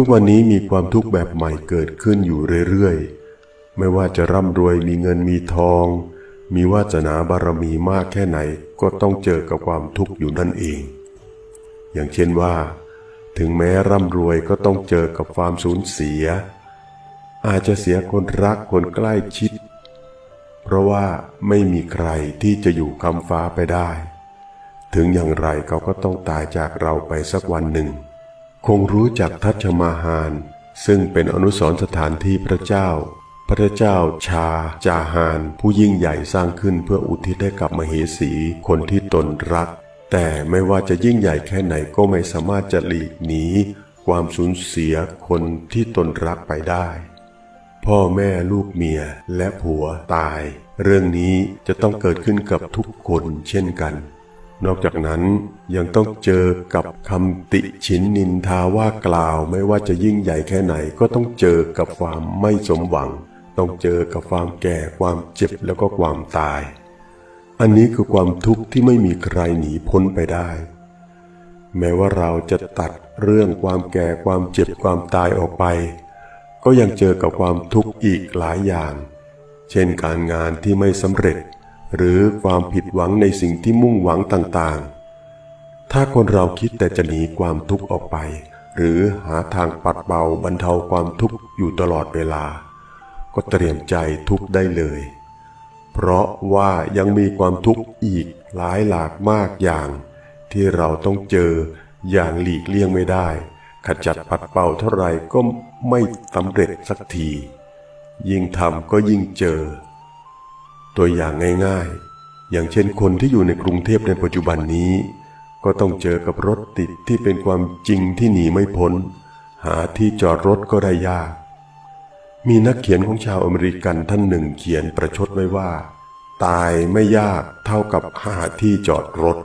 ทุกวันนี้มีความทุกข์แบบใหม่เกิดขึ้นอยู่เรื่อยๆ ไม่ว่าจะร่ำรวยมีเงินมีทอง มีวาสนาบารมีมากแค่ไหนก็ต้องเจอกับความทุกข์อยู่นั่นเอง อย่างเช่นว่า ถึงแม้ร่ำรวยก็ต้องเจอกับความสูญเสีย อาจจะเสียคนรักคนใกล้ชิด เพราะว่าไม่มีใครที่จะอยู่คำฟ้าไปได้ ถึงอย่างไรเขาก็ต้องตายจากเราไปสักวันหนึ่ง คงรู้จักทัชมาฮานซึ่งเป็นอนุสรณสถานที่พระเจ้า พระเจ้าชาจาฮานผู้ยิ่งใหญ่สร้างขึ้นเพื่ออุทิศให้กับมเหสีคนที่ตนรัก แต่ไม่ว่าจะยิ่งใหญ่แค่ไหนก็ไม่สามารถจะหลีกหนีความสูญเสียคนที่ตนรักไปได้ พ่อแม่ลูกเมียและผัวตาย เรื่องนี้จะต้องเกิดขึ้นกับทุกคนเช่นกัน นอกจากนั้นยังต้องเจอกับคำติฉินนินทาว่ากล่าว ไม่ว่าจะยิ่งใหญ่แค่ไหน ก็ต้องเจอกับความไม่สมหวัง ต้องเจอกับความแก่ความเจ็บแล้วก็ความตาย อันนี้คือความทุกข์ที่ไม่มีใครหนีพ้นไปได้ แม้ว่าเราจะตัดเรื่องความแก่ความเจ็บความตายออกไป ก็ยังเจอกับความทุกข์อีกหลายอย่าง เช่นการงานที่ไม่สำเร็จ หรือความผิดหวังในสิ่งที่มุ่งหวังต่างๆ ถ้าคนเราคิดแต่จะหนีความทุกข์ออกไป หรือหาทางปัดเป่าบรรเทาความทุกข์อยู่ตลอดเวลา ก็เตรียมใจทุกข์ได้เลย เพราะว่ายังมีความทุกข์อีกหลายหลากมากอย่าง ที่เราต้องเจออย่างหลีกเลี่ยงไม่ได้ ขจัดปัดเป่าเท่าไหร่ก็ไม่สำเร็จสักที ยิ่งทำก็ยิ่งเจอ ตัวอย่างง่ายๆ อย่างเช่นคนที่อยู่ในกรุงเทพในปัจจุบันนี้ ก็ต้องเจอกับรถติดที่เป็นความจริงที่หนีไม่พ้น หาที่จอดรถก็ได้ยาก มีนักเขียนของชาวอเมริกันท่านหนึ่งเขียนประชดไว้ว่า ตายไม่ยากเท่ากับหาที่จอดรถ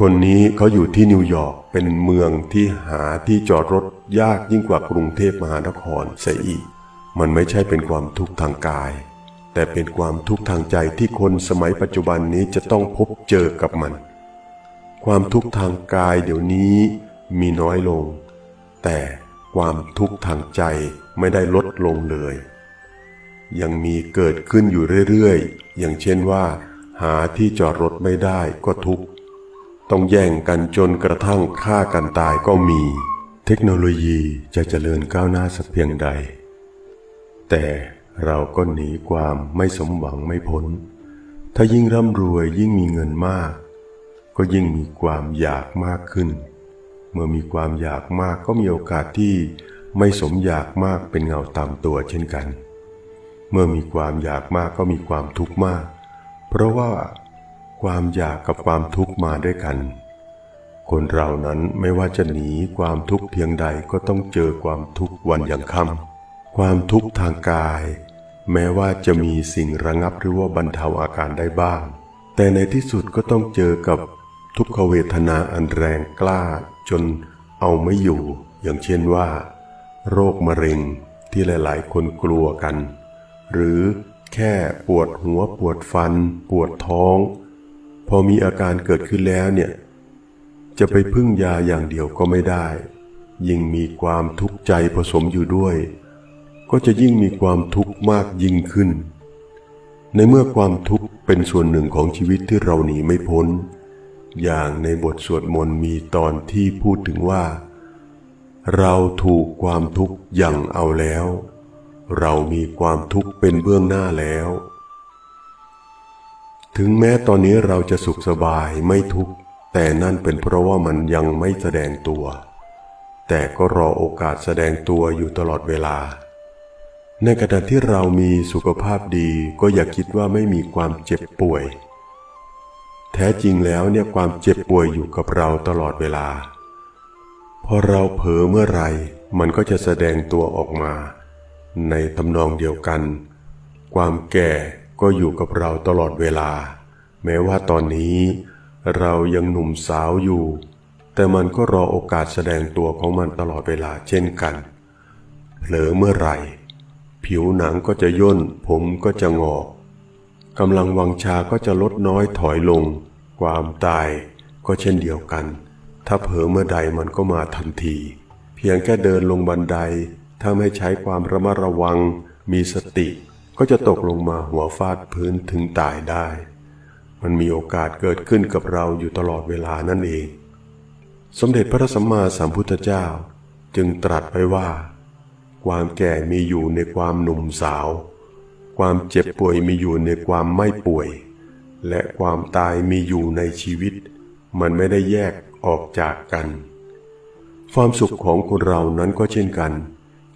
คนนี้เขาอยู่ที่นิวยอร์กเป็นเมืองที่หาที่จอดรถยากยิ่งกว่ากรุงเทพมหานครเสียอีก มันไม่ใช่เป็นความทุกข์ทางกาย แต่เป็นความทุกข์ทางใจที่คนสมัยปัจจุบันนี้จะต้องพบเจอกับมัน ความทุกข์ทางกายเดี๋ยวนี้มีน้อยลง แต่ความทุกข์ทางใจไม่ได้ลดลงเลย ยังมีเกิดขึ้นอยู่เรื่อยๆ อย่างเช่นว่า หาที่จอดรถไม่ได้ก็ทุกข์ ต้องแย่งกันจนกระทั่งฆ่ากันตายก็มี เทคโนโลยีจะเจริญก้าวหน้าสักเพียงใด แต่ เราก็หนีความไม่สมหวังไม่พ้น ถ้ายิ่งร่ำรวยยิ่งมีเงินมาก ก็ยิ่งมีความอยากมากขึ้น เมื่อมีความอยากมากก็มีโอกาสที่ไม่สมอยากมากเป็นเงาตามตัวเช่นกัน เมื่อมีความอยากมากก็มีความทุกข์มาก เพราะว่าความอยากกับความทุกข์มาด้วยกัน คนเรานั้นไม่ว่าจะหนีความทุกข์เพียงใดก็ต้องเจอความทุกข์วันอย่างค่ำ ความทุกข์ทางกาย แม้ว่าจะมีสิ่งระงับหรือว่าบรรเทาอาการได้บ้าง แต่ในที่สุดก็ต้องเจอกับทุกขเวทนาอันแรงกล้าจนเอาไม่อยู่ อย่างเช่นว่า โรคมะเร็งที่หลาย ๆ คนกลัวกัน หรือแค่ปวดหัวปวดฟัน ปวดท้อง พอมีอาการเกิดขึ้นแล้วเนี่ย จะไปพึ่งยาอย่างเดียวก็ไม่ได้ ยิ่งมีความทุกข์ใจผสมอยู่ด้วย ก็จะยิ่งมีความทุกข์มากยิ่งขึ้น ในเมื่อความทุกข์เป็นส่วนหนึ่งของชีวิตที่เราหนีไม่พ้น อย่างในบทสวดมนต์มีตอนที่พูดถึงว่า เราถูกความทุกข์อย่งเอาแล้ว เรามีความทุกข์เป็นเบื้องหน้าแล้ว ถึงแม้ตอนนี้เราจะสุขสบายไม่ทุกข์แต่นั่นเป็นเพราะว่ามันยังไม่แสดงตัว แต่ก็รอโอกาสแสดงตัวอยู่ตลอดเวลา ในขณะที่เรามีสุขภาพดีก็อย่าคิดว่าไม่มีความเจ็บป่วย แท้จริงแล้วเนี่ยความเจ็บป่วยอยู่กับเราตลอดเวลา พอเราเผลอเมื่อไรมันก็จะแสดงตัวออกมา ในทำนองเดียวกัน ความแก่ก็อยู่กับเราตลอดเวลา แม้ว่าตอนนี้ เรายังหนุ่มสาวอยู่ แต่มันก็รอโอกาสแสดงตัวของมันตลอดเวลาเช่นกัน เผลอเมื่อไหร่ ผิวหนังก็จะย่น ผมก็จะงอกกำลังวังชาก็จะลดน้อยถอยลง ความตายก็เช่นเดียวกัน ถ้าเผลอเมื่อใดมันก็มาทันที เพียงแค่เดินลงบันได ถ้าไม่ใช้ความระมัดระวัง มีสติ ก็จะตกลงมาหัวฟาดพื้นถึงตายได้ มันมีโอกาสเกิดขึ้นกับเราอยู่ตลอดเวลานั่นเอง สมเด็จพระสัมมาสัมพุทธเจ้า จึงตรัสไว้ว่า ความแก่มีอยู่ในความหนุ่มสาว ความเจ็บป่วยมีอยู่ในความไม่ป่วย และความตายมีอยู่ในชีวิต มันไม่ได้แยกออกจากกัน ความสุขของคนเรานั้นก็เช่นกัน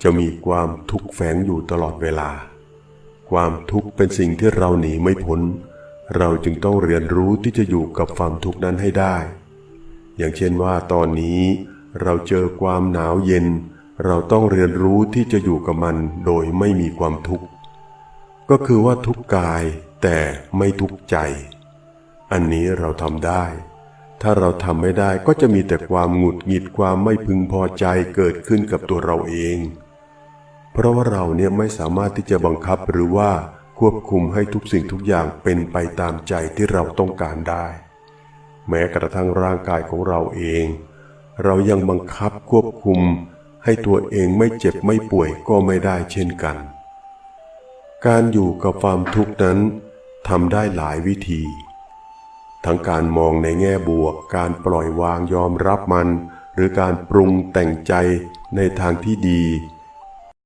จะมีความทุกข์แฝงอยู่ตลอดเวลา ความทุกข์เป็นสิ่งที่เราหนีไม่พ้น เราจึงต้องเรียนรู้ที่จะอยู่กับความทุกข์นั้นให้ได้ อย่างเช่นว่าตอนนี้เราเจอความหนาวเย็น เราต้องเรียนรู้ที่จะอยู่กับมันโดยไม่มีความทุกข์ ก็คือว่าทุกกายแต่ไม่ทุกข์ใจ อันนี้เราทำได้ ถ้าเราทำไม่ได้ก็จะมีแต่ความหงุดหงิดความไม่พึงพอใจเกิดขึ้นกับตัวเราเอง เพราะว่าเราเนี่ยไม่สามารถที่จะบังคับหรือว่าควบคุมให้ทุกสิ่งทุกอย่างเป็นไปตามใจที่เราต้องการได้ แม้กระทั่งร่างกายของเราเอง เรายังบังคับควบคุม ให้ตัวเองไม่เจ็บไม่ป่วยก็ไม่ได้เช่นกัน การอยู่กับความทุกข์นั้นทำได้หลายวิธี ทั้งการมองในแง่บวก การปล่อยวางยอมรับมัน หรือการปรุงแต่งใจในทางที่ดี